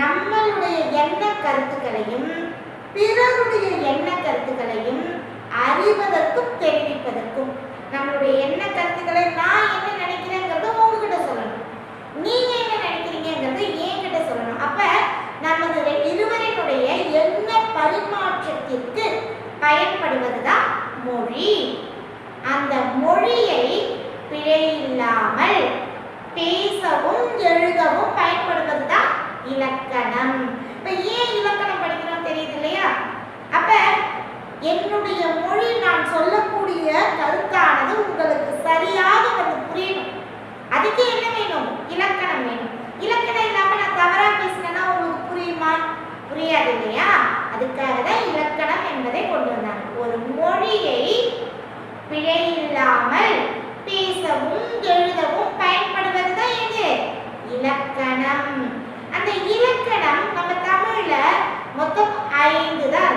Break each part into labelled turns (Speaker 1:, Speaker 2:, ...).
Speaker 1: நம்மளுடைய எண்ண கருத்துக்களையும் பிறருடைய எண்ண கருத்துக்களையும் அறிவதற்கும் தெரிவிப்பதற்கும் நம்மளுடைய எண்ண கருத்துக்களை நான் என்ன நினைக்கிறேங்கிறத உங்ககிட்ட சொல்லணும். நீங்க என்ன நினைக்கிறீங்கிறத என்கிட்ட சொல்லணும். அப்ப நமது இருவரினுடைய எண்ண பரிமாற்றத்திற்கு பயன்படுவதுதான் மொழி. அந்த மொழியை பிழையில்லாமல் பேசவும் எழுதவும் பயன் இலக்கணம். இப்ப ஏன் இலக்கணம் படிக்கிறோம் தெரியுது இல்லையா அப்ப என்னுடைய மொழி நான் சொல்லக்கூடிய கருத்தானது உங்களுக்கு சரியாக வந்து புரியணும். அதுக்கு என்ன வேணும்? இலக்கணம் வேணும். இலக்கணம் இல்லாம நான் தவறா பேசினேன்னா உங்களுக்கு புரியுமா? புரியாது இல்லையா? அதுக்காக தான் இலக்கணம் என்பதை கொண்டு வந்தாங்க. ஒரு மொழியை பிழை இல்லாமல் பேசவும் எழுதவும் பயன்படுவது தான் எது இலக்கணம் அந்த இலக்கணம் நம்ம தமிழ்ல மொத்தம் ஐந்து தான்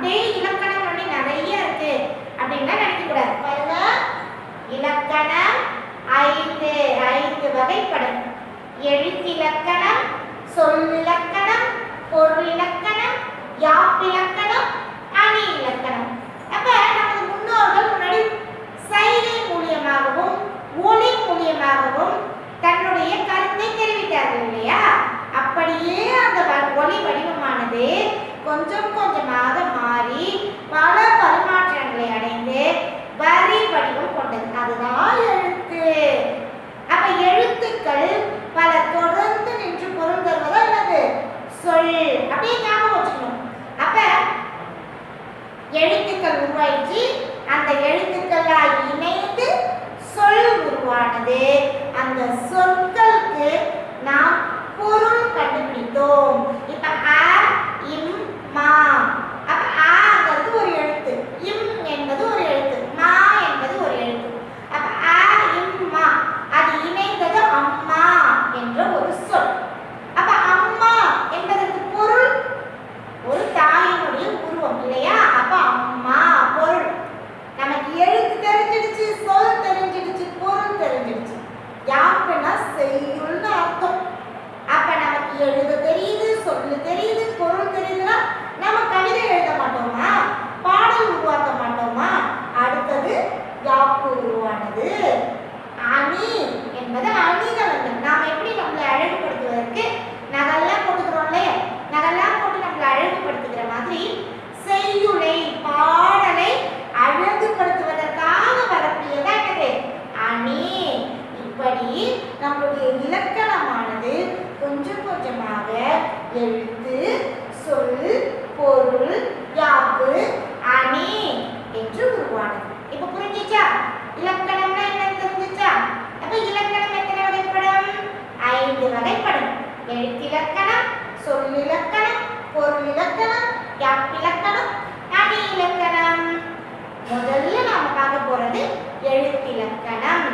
Speaker 1: இருக்கு அப்படியே இலக்கணம் ஒண்ணு நிறைய இருக்கு. அப்படின்னா நினைக்க கூடாது. பாருங்க. இலக்கணம் ஐந்து. ஐந்து வகைப்படும். எழுத்திலக்கணம் சொல்லிலக்கணம் பொருளிலக்கணம் யாப்பிலக்கணம் அணி இலக்கணம் அப்ப நமது முன்னோர்கள் முன்னாடி சைகை மூலியமாகவும் ஒளி மூலியமாகவும் தன்னுடைய கருத்தை தெரிவித்தார்கள் இல்லையா? அப்படியே அந்த வ- ஒளி வடிவமானது கொஞ்சம் உருவானது அந்த சொற்களுக்கு நாம் பொருள் கண்டுபிடித்தோம் இப்ப அ இம் மா அப்ப ஆங்கிறது ஒரு எழுத்து இம் என்பது ஒரு எழுத்து மா என்பது ஒரு எழுத்து அப்ப அ இம் மா அது இணைந்தது அம்மா என்ற ஒரு சொல் அப்ப அம்மா என்பதற்கு பொருள் ஒரு தாயினுடைய உருவம் இல்லையா அப்ப அம்மா பொருள் நமக்கு எழுத்து தெரிஞ்சிடுச்சு சொல் தெரிஞ்சிடுச்சு பொருள் தெரிஞ்சிடுச்சு யாப்புனா செய்யுள்னு அர்த்தம். அப்ப நமக்கு எழுத தெரியுது சொல்லு தெரியுது பொருள் தெரியுதுன்னா நம்ம கவிதை எழுத மாட்டோமா? பாடல் உருவாக்க மாட்டோமா? அடுத்தது யாப்பு உருவானது? அணி என்பது அணிகலன்கள் நாம் எப்படி நம்மளை அழகுபடுத்துவதற்கு நகெல்லாம் இப்படி நம்மளுடைய இலக்கணமானது கொஞ்சம் கொஞ்சமாக எழுத்து சொல் பொருள் யாப்பு அணி என்று உருவானது. இப்ப புரிஞ்சுச்சா? இலக்கணம்னா என்ன தெரிஞ்சிச்சா? அப்ப இலக்கணம் எத்தனை வகைப்படும்? ஐந்து வகைப்படும். எழுத்திலக்கணம் சொல்லிலக்கணம் பொருள் இலக்கணம் யாப்பிலக்கணம் அணி இலக்கணம். முதல்ல நாம பார்க்க போறது எழுத்திலக்கணம்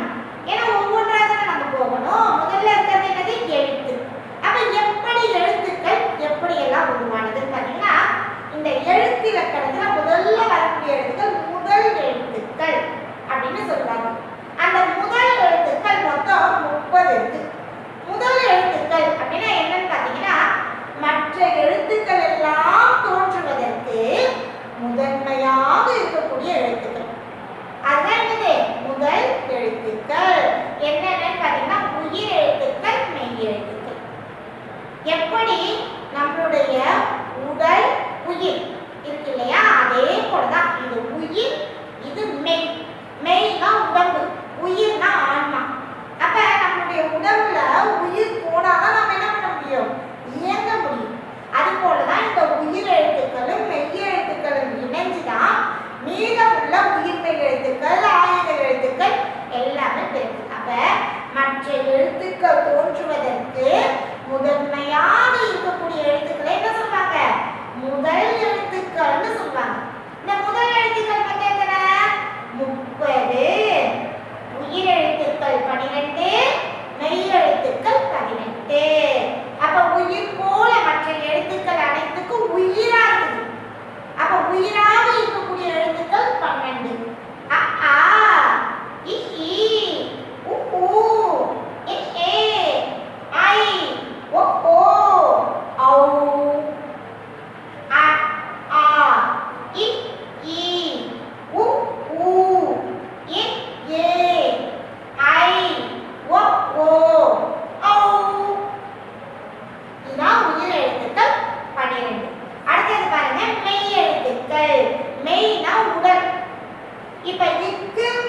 Speaker 1: like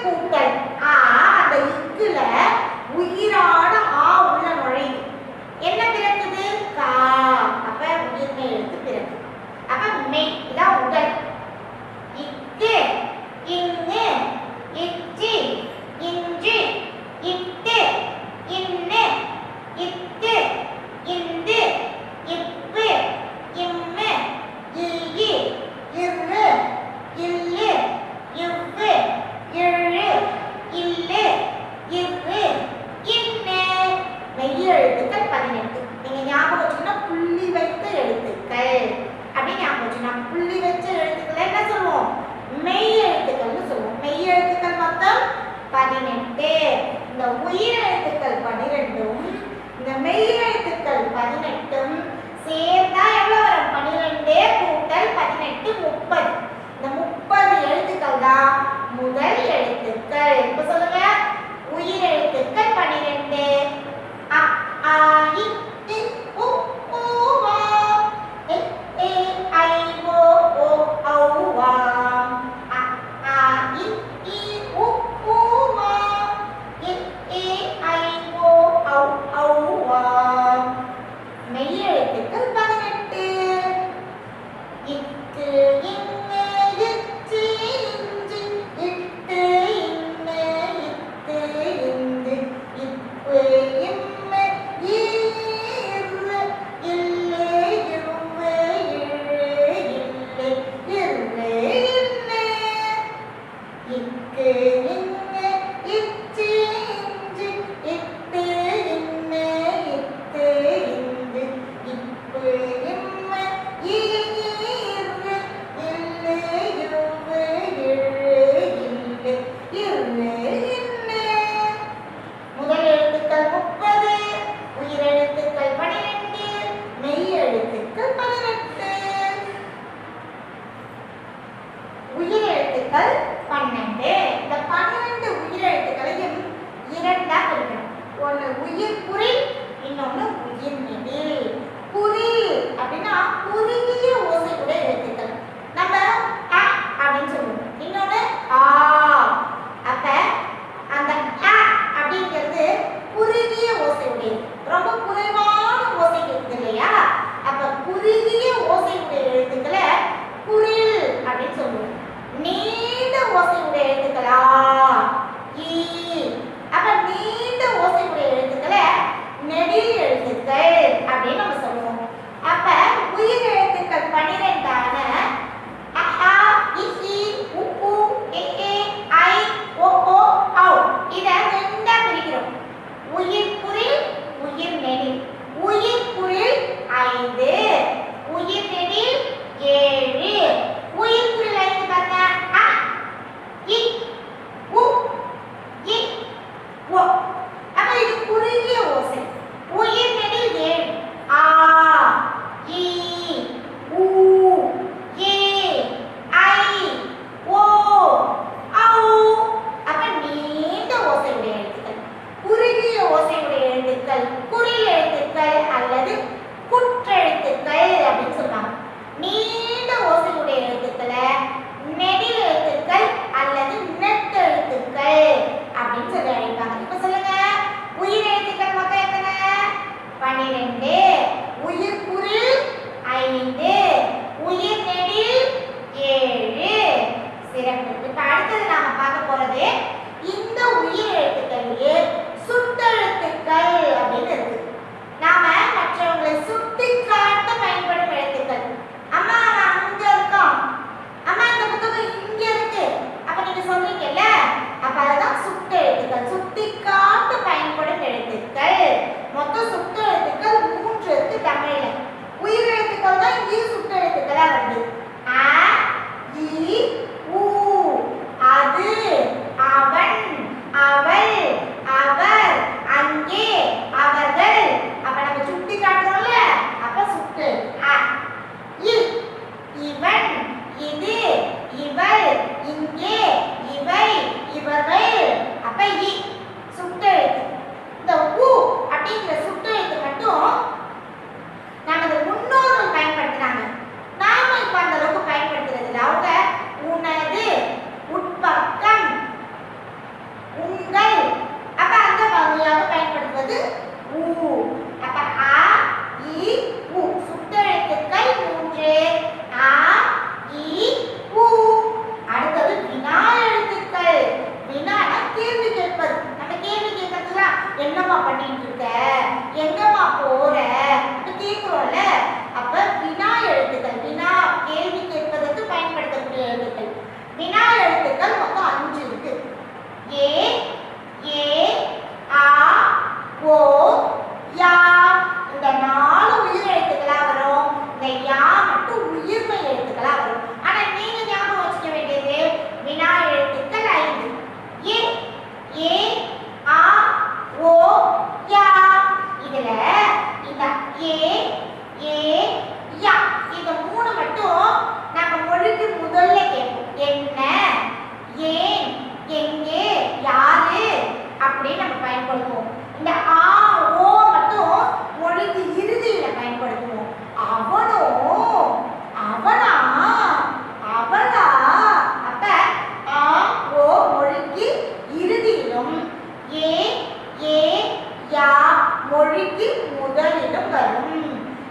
Speaker 1: மொழிக்கு முதலிடம் வரும்.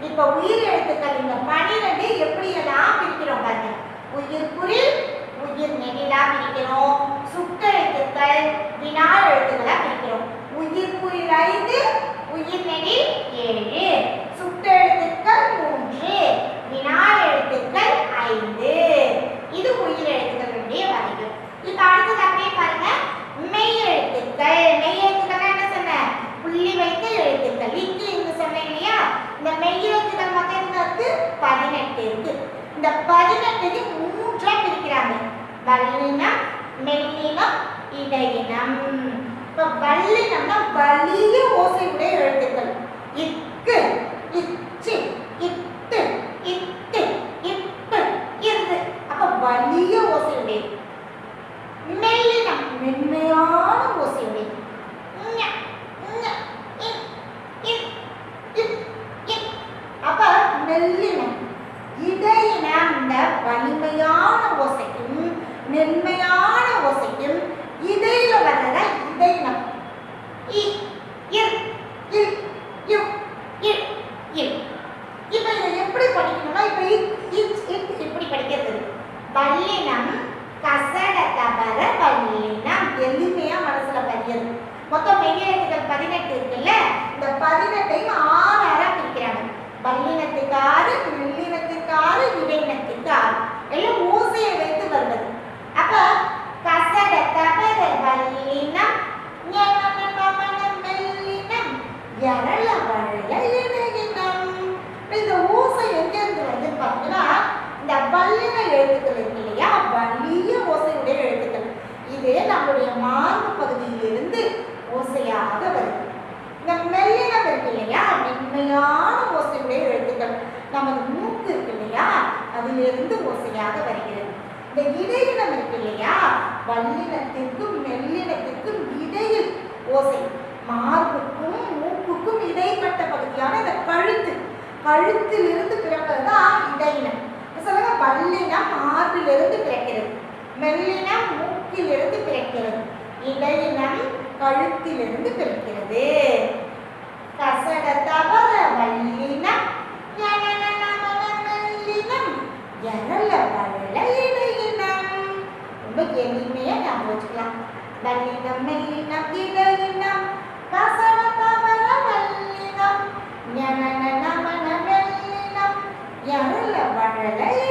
Speaker 1: இப்ப உயிர் எழுத்துக்கள் இந்த பனிரெண்டு எப்படி எல்லாம் பிரிக்கிறோம் பாருங்க. உயிர் குறி உயிர் நெடிலா பிரிக்கிறோம். சுட்டெழுத்துக்கள் வினா எழுத்துக்களா பிரிக்கிறோம். உயிர் குறில் ஐந்து உயிர் நெடி ஏழு. சுட்டெழுத்துக்கள் மூன்று வினா எழுத்துக்கள் ஐந்து. இது உயிர் எழுத்துக்களுடைய வகைகள் இப்ப அடுத்தது அப்படியே பாருங்க. மெய் எழுத்துக்கள் மெய் இந்த பதினெட்டையும் மூன்றா பிரிக்கிறாங்க வல்லினம் மெல்லினம் இடையினம் இப்ப வல்லினம்னா வலிய ஓசையுடைய எழுத்துக்கள். இக்கு மொத்தம் மெய்யெழுத்துக்கள் பதினெட்டு இருக்குல்ல? இந்த பதினெட்டையும் ஆறு ஆறா பிரிக்கிறாங்க. பல்லினத்துக்கு ஆறு மெல்லினத்துக்கு ஆறு இடையினத்துக்கு ஆறு எல்லாம் ஓசையை வைத்து வருவது அப்ப கசட தவற வல்லினம் ஞனனமன மெல்லினம் எரள வழல இடையினம் இந்த ஓசை எங்க இருந்து வந்து பார்த்தீங்கன்னா இந்த வல்லின எழுத்துக்கள் இருக்கு இல்லையா வலிய ஓசையுடைய எழுத்துக்கள் இது நம்மளுடைய மார்பு பகுதியிலிருந்து ஓசையாக வருது இந்த மெல்லினம் இருக்கு இல்லையா மென்மையான ஓசையுடைய எழுத்துக்கள் நமது மூக்கு இருக்கு இல்லையா அதிலிருந்து ஓசையாக வருகிறது இந்த இடையினம் இருக்கு இல்லையா? வல்லினத்திற்கும் மெல்லினத்திற்கும் இடையில் ஓசை. மார்புக்கும் மூக்குக்கும் இடைப்பட்ட பகுதியான இந்த கழுத்து. கழுத்திலிருந்து பிறப்பதுதான் இடையினம். இப்ப சொல்லுங்க வல்லினம் மார்பிலிருந்து பிறக்கிறது. மெல்லினம் மூக்கிலிருந்து பிறக்கிறது. இடையினம் கழுத்திலிருந்து பிறக்கிறது. கசட தவற வல்லினம். நம் பலினம் மெல்லினம் இதழினம் வசன கமல மல்லினம் ஞமன நமன மெல்லினம் எருள வழலை